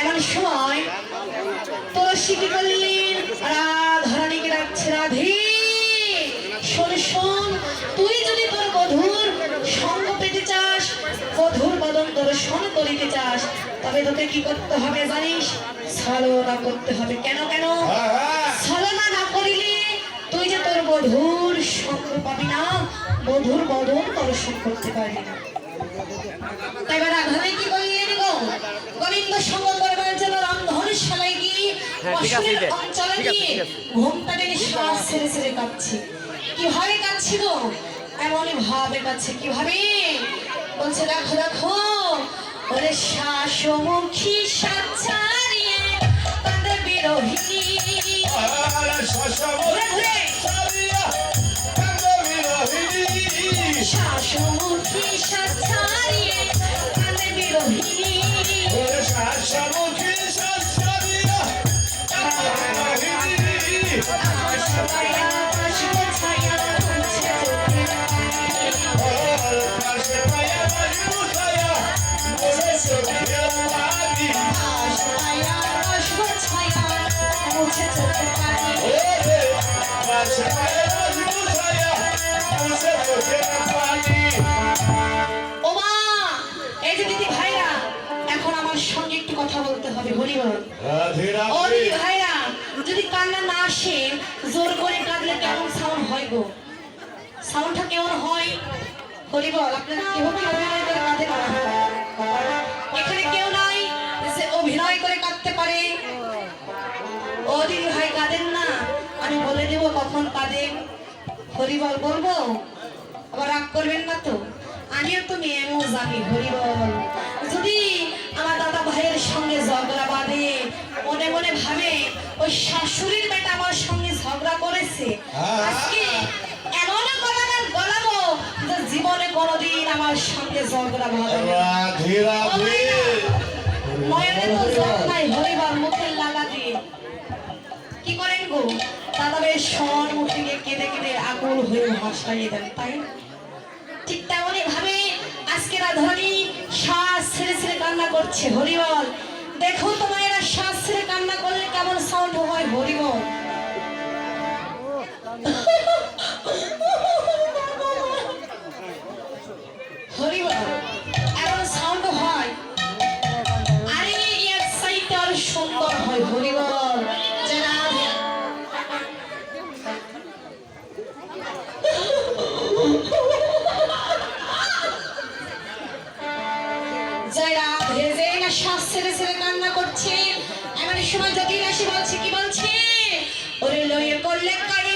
এমন সময় তুলসী কি করলেন দর্শন করিতে চাস তবে তোকে কি করতে হবে জানিস? ছলনা করতে হবে। কেন কেন? ছলনা না করিলে তুই যে তোর বধুর সঙ্গ পাবি না বধুর বদন দর্শন করতে পারবি না। তাই এবার রাধারানী কি করলেন গো? গোবিন্দ সঙ্গ করবার জন্য রামধনুশালায় গিয়ে হ্যাঁ, ঠিক আছে, অসুরের অঞ্চলে ঠিক গিয়ে ঘুমটা টেনে শ্বাস ছেড়ে ছেড়ে কাঁদছে কীভাবে কাঁদছে গো? এমনই ভাবে কাঁদছে কীভাবে? বলছে রাখো রাখো। ওরে শ্বাসমুখী সাচ্চারিয়ে তাদের ঘুরে ঘুরে মুছে চোখের পানি। ও এই যে দিদি ভাইরা এখন আমার সঙ্গে একটু কথা বলতে হবে হরিবল ও ভাইরা যদি কান্না না আসে জোর করে কাঁদলে কেমন সাউন্ড হয় গো? সাউন্ডটা কেমন হয়? হরিবল আপনারা এখানে কেউ আমি বলে দেব কখন কাঁদেন হরিবল বলব। আবার রাগ করবেন না তো? আমিও তো মেয়েও জানি হরিবল। যদি আমার দাদা ভাইয়ের সঙ্গে ঝগড়া বাঁধে মনে মনে ভাবে ওই শাশুড়ির বেটা আমার সঙ্গে ঝগড়া করেছে আজকে এমন গলাগান গলাবো যে জীবনে কোনোদিন আমার সঙ্গে ঝগড়া বাঁধবে বেশ সন গিয়ে কেঁদে কেঁদে আকুল হয়ে ভাসাইয়ে দেন, তাই? ঠিক তেমনই ভাবে আজকে রাধারানী শ্বাস ছেড়ে ছেড়ে কান্না করছে, হরিবল। দেখো তোমার এরা শ্বাস ছেড়ে কান্না করলে কেমন সাউন্ড হয়, হরিবল? হরিবল, এমন সাউন্ড হয়। আরে, এর সাইতে সুন্দর হয়, হরিবল। করছে এমন সময় আসে বলছে কি বলছে? ওরে লয়ে করলে কারি